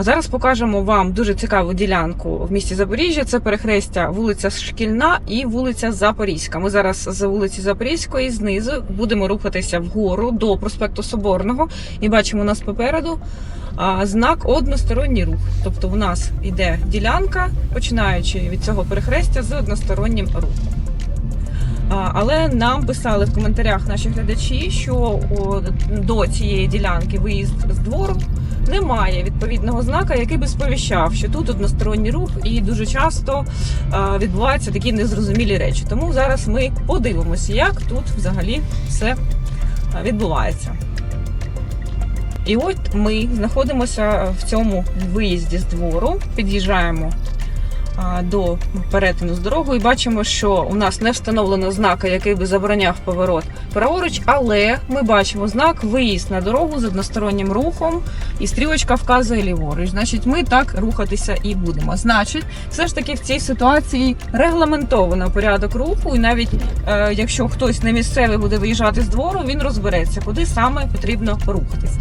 А зараз покажемо вам дуже цікаву ділянку в місті Запоріжжя. Це перехрестя вулиця Шкільна і вулиця Запорізька. Ми зараз з вулиці Запорізької знизу будемо рухатися вгору до проспекту Соборного і бачимо у нас попереду знак односторонній рух. Тобто, у нас іде ділянка, починаючи від цього перехрестя з одностороннім рухом. Але нам писали в коментарях наші глядачі, що до цієї ділянки виїзд з двору немає відповідного знака, який би сповіщав, що тут односторонній рух, і дуже часто відбуваються такі незрозумілі речі. Тому зараз ми подивимося, як тут взагалі все відбувається. І от ми знаходимося в цьому виїзді з двору, під'їжджаємо до перетину з дорогою бачимо, що у нас не встановлено знака, який би забороняв поворот праворуч, але ми бачимо знак виїзд на дорогу з одностороннім рухом, і стрілочка вказує ліворуч. Значить, ми так рухатися і будемо. Значить, все ж таки в цій ситуації регламентовано порядок руху, і навіть е, якщо хтось не місцевий буде виїжджати з двору, він розбереться, куди саме потрібно рухатись.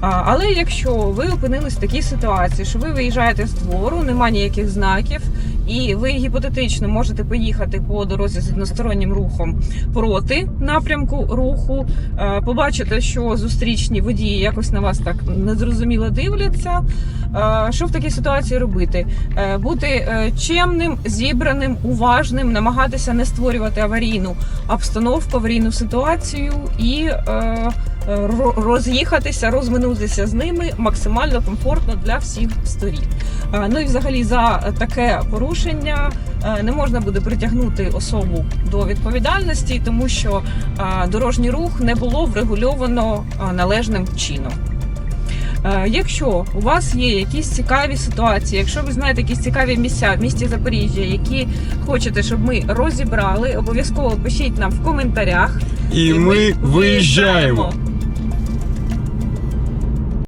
Але якщо ви опинились в такій ситуації, що ви виїжджаєте з двору, нема ніяких знаків, і ви гіпотетично можете поїхати по дорозі з одностороннім рухом проти напрямку руху, е, побачите, що зустрічні водії якось на вас так незрозуміло дивляться. Е, Що в такій ситуації робити? Е, Бути чемним, зібраним, уважним, намагатися не створювати аварійну обстановку, аварійну ситуацію і роз'їхатися, розминутися з ними максимально комфортно для всіх сторін. Е, Ну і взагалі за таке порушення е, не можна буде притягнути особу до відповідальності, тому що е, дорожній рух не було врегульовано е, належним чином. Е, Якщо у вас є якісь цікаві ситуації, якщо ви знаєте якісь цікаві місця в місті Запоріжжя, які хочете, щоб ми розібрали, обов'язково пишіть нам в коментарях. І ми виїжджаємо.